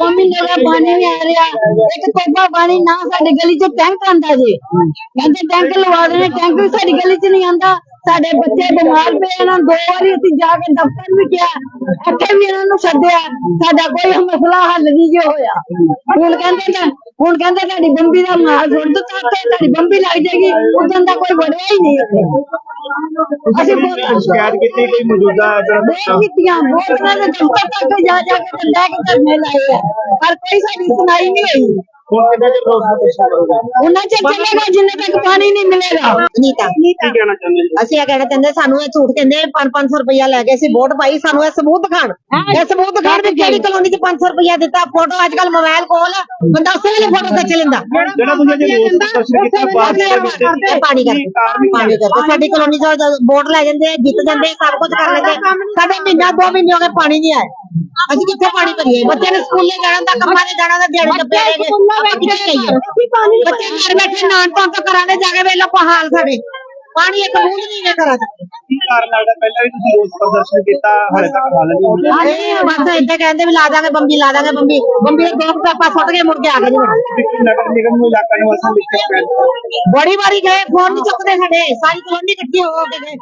ਰਿਹਾ ਪਾਣੀ ਨਹੀਂ ਆ ਰਿਹਾ। ਇੱਕ ਟੋਬਾ ਪਾਣੀ ਨਾ ਸਾਡੀ ਗਲੀ 'ਚ ਟੈਂਕ ਆਂਦਾ ਜੀ। ਕਹਿੰਦੇ ਟੈਂਕ ਲਵਾ ਦੇਣੇ ਟੈਂਕ ਵੀ ਸਾਡੀ ਗਲੀ 'ਚ ਨਹੀਂ ਆਂਦਾ ਸਾਡੇ ਬੱਚੇ ਬਿਮਾਰ ਪਏ ਇਹਨਾਂ ਦੋ ਵਾਰੀ ਅਸੀਂ ਜਾ ਕੇ ਦਫ਼ਤਰ ਵੀ ਗਿਆ ਇੱਥੇ ਵੀ ਇਹਨਾਂ ਨੂੰ ਸੱਦਿਆ ਸਾਡਾ ਕੋਈ ਮਸਲਾ ਹੱਲ ਨਹੀਂ ਜੋ ਹੋਇਆ। ਹੁਣ ਕਹਿੰਦੇ ਤਾਂ ਹੁਣ ਕਹਿੰਦੇ ਤੁਹਾਡੀ ਬੰਬੀ ਦਾ ਮਾਲ ਸੁੱਟ ਦਿੱਤਾ ਤੁਹਾਡੀ ਬੰਬੀ ਲੱਗ ਜਾਏਗੀ ਉਦੋਂ ਦਾ ਕੋਈ ਵੜਿਆ ਹੀ ਨਹੀਂ ਇੱਥੇ। ਅਸੀਂ ਬਹੁਤ ਸ਼ਿਕਾਇਤ ਕੀਤੀ ਕੋਈ ਮੌਜੂਦਾ ਜਿਹੜਾ ਬਹੁਤ ਕੀਤੀਆਂ ਬਹੁਤ ਨੇ ਦਫ਼ਤਰ ਤੱਕ ਜਾ ਜਾ ਕੇ ਲੈ ਕੇ ਧਰਨੇ ਲਾਏ ਆ। ਪਰ ਕੋਈ ਸਾਡੀ ਸੁਣਾਈ ਨਹੀਂ ਹੋਈ। ਹੁਣ ਕਿੰਨੇ ਚਿਰ ਰੋਸ ਪ੍ਰਦਰਸ਼ਨ ਕਰੋਗੇ ਉਹਨਾਂ ਚ ਚੱਲੇਗਾ ਜਿੰਨੇ ਤੱਕ ਪਾਣੀ ਨਹੀਂ ਮਿਲੇਗਾ। ਨੀਤਾ ਕੀ ਕਹਿਣਾ ਚਾਹੁੰਦੇ ਜੀ? ਅਸੀਂ ਇਹ ਕਹਿਣਾ ਚਾਹੁੰਦੇ ਸਾਨੂੰ ਇਹ ਝੂਠ ਕਹਿੰਦੇ 5-500 ਰੁਪਇਆ ਲੈ ਕੇ ਅਸੀਂ ਵੋਟ ਪਾਈ ਸਾਨੂੰ ਇਹ ਸਬੂਤ ਦਿਖਾਣ ਇਹ ਸਬੂਤ ਦਿਖਾਣ ਵੀ ਕਿਹੜੀ ਕਲੋਨੀ 'ਚ 500 ਰੁਪਇਆ ਦਿੱਤਾ ਫੋਟੋ ਅੱਜ ਕੱਲ ਮੋਬਾਈਲ ਕੋਲ ਆ, ਬੰਦਾ ਉਸੇ ਵੇਲੇ ਫੋਟੋ ਖਿੱਚ ਲੈਂਦਾ। ਜਿਹੜਾ ਤੁਸੀਂ ਅੱਜ ਰੋਸ ਪ੍ਰਦਰਸ਼ਨ ਕੀਤਾ ਬਾਅਦ ਦੇ ਵਿੱਚ ਇਹ ਪਾਣੀ ਕਰਕੇ ਪਾਣੀ ਕਰਕੇ। ਸਾਡੀ ਕਲੋਨੀ 'ਚ ਵੋਟ ਲੈ ਜਾਂਦੇ ਆ, ਜਿੱਤ ਜਾਂਦੇ ਆ, ਸਭ ਕੁਝ ਕਰ ਲੈਂਦੇ ਆ। ਸਾਡੇ ਮਹੀਨਾ ਦੋ ਮਹੀਨੇ ਹੋ ਗਏ ਪਾਣੀ ਨਹੀਂ ਆਇਆ। ਅਸੀਂ ਕਿੱਥੇ ਪਾਣੀ ਭਰੀਏ? ਬੱਚੇ ਨੇ ਸਕੂਲੇ ਜਾਣਾ ਹੁੰਦਾ ਕੰਮਾਂ ਤੇ ਜਾਣਾ ਹੁੰਦਾ ਦਿਹਾੜੀ ਟੱਪੇ ਰਹਿ ਆਪਾਂ ਕਿੱਥੇ ਜਾਈਏ? ਬੱਚੇ ਘਰ ਬੈਠੇ ਨਾਨ ਤੋਂ ਤੋਂ ਕਰਾਣੇ ਜਾ ਕੇ ਵੇਲਾ ਪਹਾਲ ਸਾਡੇ। ਪਾਣੀ ਇੱਕ ਬੂੰਦ ਨਹੀਂ ਨੇ ਕਰਾ ਕੀ ਕਾਰਨ ਲੱਗਦਾ? ਪਹਿਲਾਂ ਵੀ ਤੁਸੀਂ ਰੋਸ ਪ੍ਰਦਰਸ਼ਨ ਕੀਤਾ ਹਲੇ ਤੱਕ ਹੱਲ ਨਹੀਂ ਹੋਇਆ ਇਹ ਬਸ ਏਦਾਂ ਕਹਿੰਦੇ ਵੀ ਲਾ ਦਾਂਗੇ ਬੰਬੀ ਲਾ ਦਾਂਗੇ ਬੰਬੀ। ਬੰਬੀ ਦੇ ਦੋ ਪਾਪਾ ਸੁੱਟ ਕੇ ਮੁੜ ਕੇ ਆ ਗਏ ਜੀ। ਨਗਰ ਨਿਗਮ ਨੂੰ ਇਲਾਕਾ ਨੂੰ ਬੜੀ ਵਾਰੀ ਗਏ ਫੋਨ ਨਹੀਂ ਚੁੱਕਦੇ ਸਾਡੇ। ਸਾਰੀ ਕਲੋਨੀ ਇਕੱਠੀ ਹੋ ਕੇ ਗਏ।